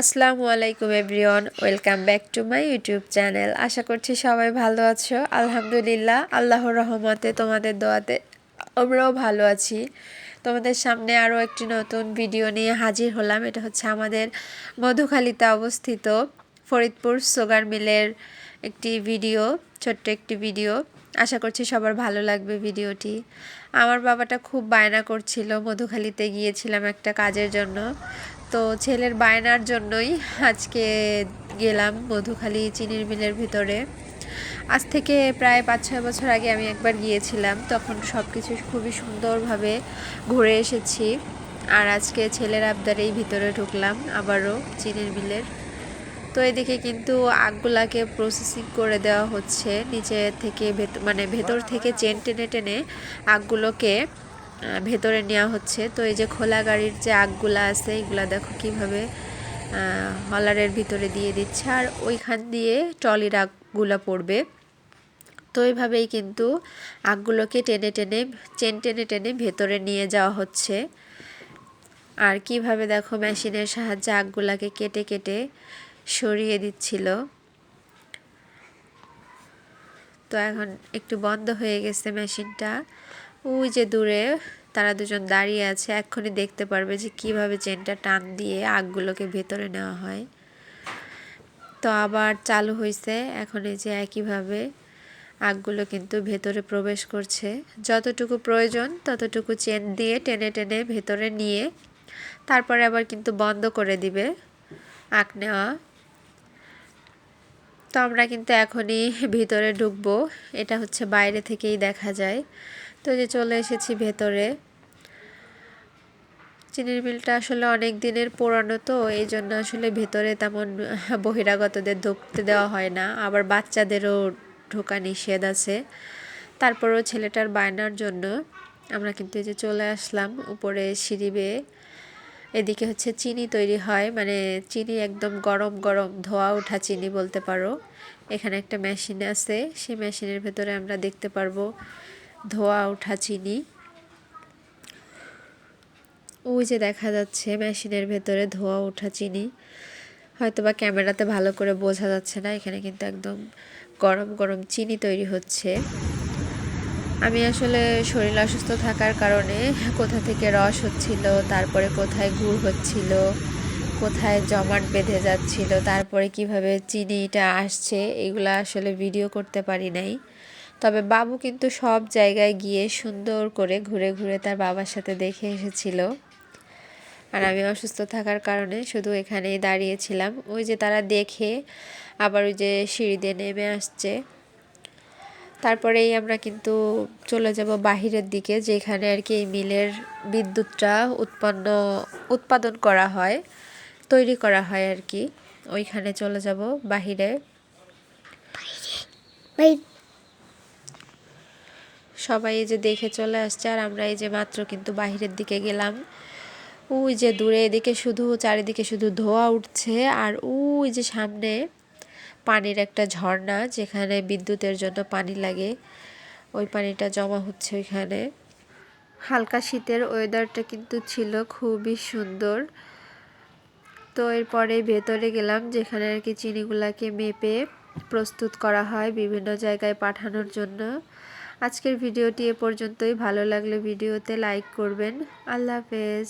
আসসালামু আলাইকুম everyone, welcome back to my YouTube channel. আশা করছি সবাই ভালো আছো। আলহামদুলিল্লাহ, আল্লাহর রহমতে তোমাদের দোয়াতে আমরাও ভালো আছি। তোমাদের সামনে আরও একটি নতুন ভিডিও নিয়ে হাজির হলাম। এটা হচ্ছে আমাদের মধুখালীতে অবস্থিত ফরিদপুর সুগার মিলের একটি ভিডিও, ছোট্ট একটি ভিডিও। আশা করছি সবার ভালো লাগবে ভিডিওটি। আমার বাবাটা খুব বায়না করছিল, মধুখালীতে গিয়েছিলাম একটা কাজের জন্য। তো ছেলের বায়নার জন্যই আজকে গেলাম মধুখালী চিনির মিলের ভিতরে। আজ থেকে প্রায় পাঁচ ছয় বছর আগে আমি একবার গিয়েছিলাম, তখন সব কিছু খুবই সুন্দরভাবে ঘুরে এসেছি। আর আজকে ছেলের আবদারেই ভিতরে ঢুকলাম আবারও চিনির মিলের। তো এদিকে কিন্তু আগগুলাকে প্রসেসিং করে দেওয়া হচ্ছে। নিচে থেকে মানে ভেতর থেকে চেন টেনে টেনে আগগুলোকে ভেতরে নেওয়া হচ্ছে। তো এই যে খোলা গাড়ির যে আগগুলা আছে, এগুলা দেখো কীভাবে হলারের ভিতরে দিয়ে দিচ্ছে। আর ওইখান দিয়ে ট্রলির আগগুলা পড়বে। তো এইভাবেই কিন্তু আগগুলোকে টেনে টেনে, চেন টেনে টেনে ভেতরে নিয়ে যাওয়া হচ্ছে। আর কীভাবে দেখো মেশিনের সাহায্যে আগগুলাকে কেটে কেটে সরিয়ে দিচ্ছিল। তো এখন একটু বন্ধ হয়ে গেছে মেশিনটা। ওই যে দূরে তারা দুজন দাঁড়িয়ে আছে, এক্ষুনি দেখতে পারবে যে কীভাবে চেনটা টান দিয়ে আগগুলোকে ভেতরে নেওয়া হয়। তো আবার চালু হয়েছে এখন এই যে একইভাবে আগগুলো কিন্তু ভেতরে প্রবেশ করছে। যতটুকু প্রয়োজন ততটুকু চেন দিয়ে টেনে টেনে ভেতরে নিয়ে তারপরে আবার কিন্তু বন্ধ করে দিবে আঁক নেওয়া। তো আমরা কিন্তু এখনই ভিতরে ঢুকবো। এটা হচ্ছে বাইরে থেকেই দেখা যায়। তো যে চলে এসেছি ভেতরে। চিনির মিলটা আসলে অনেক দিনের পুরানো তো, এই জন্য আসলে ভেতরে তেমন বহিরাগতদের ঢুকতে দেওয়া হয় না। আবার বাচ্চাদেরও ঢোকা নিষেধ আছে। তারপরেও ছেলেটার বায়নার জন্য আমরা কিন্তু এই যে চলে আসলাম উপরে সিঁড়ি বেয়ে। এদিকে হচ্ছে চিনি তৈরি হয় মানে চিনি একদম গরম গরম ধোয়া ওঠা চিনি বলতে পারো। এখানে একটা মেশিন আছে, সেই মেশিনের ভেতরে আমরা দেখতে পারব ধোয়া ওঠা চিনি। ওই যে দেখা যাচ্ছে মেশিনের ভেতরে ধোয়া ওঠা চিনি। হয়তো বা ক্যামেরাতে ভালো করে বোঝা যাচ্ছে না, এখানে কিন্তু একদম গরম গরম চিনি তৈরি হচ্ছে। আমি আসলে শরীর অসুস্থ থাকার কারণে কোথা থেকে রস হচ্ছিল, তারপরে কোথায় গুড় হচ্ছিল, কোথায় জমাট বেঁধে যাচ্ছিল, তারপরে কীভাবে চিনিটা আসছে, এগুলো আসলে ভিডিও করতে পারি নাই। তবে বাবু কিন্তু সব জায়গায় গিয়ে সুন্দর করে ঘুরে ঘুরে তার বাবার সাথে দেখে এসেছিল। আর আমি অসুস্থ থাকার কারণে শুধু এখানেই দাঁড়িয়েছিলাম ওই যে তারা দেখে আবার ওই যে সিঁড়ি দিয়ে নেমে আসছে। তারপরেই আমরা কিন্তু চলে যাব বাহিরের দিকে যেখানে আর কি এই মিলের বিদ্যুৎটা উৎপন্ন উৎপাদন করা হয় তৈরি করা হয় আর কি। ওইখানে চলে যাব বাহিরে। সবাই এই যে দেখে চলে আসছে আর আমরা এই যে মাত্র কিন্তু বাহিরের দিকে গেলাম। ওই যে দূরে এদিকে শুধু চারিদিকে শুধু ধোয়া উঠছে আর ওই যে সামনে পানির একটা ঝর্ণা যেখানে বিদ্যুতের জন্য পানি লাগে। ওই পানিটা জমা হচ্ছে ওইখানে। হালকা শীতের ওয়েদারটা কিন্তু ছিল, খুবই সুন্দর। তো এরপরে ভেতরে গেলাম, যেখানে আর কি চিনিগুলাকে মেপে প্রস্তুত করা হয় বিভিন্ন জায়গায় পাঠানোর জন্য। আজকের ভিডিওটি এ পর্যন্তই। ভালো লাগলে ভিডিওতে লাইক করবেন। আল্লাহ হাফেজ।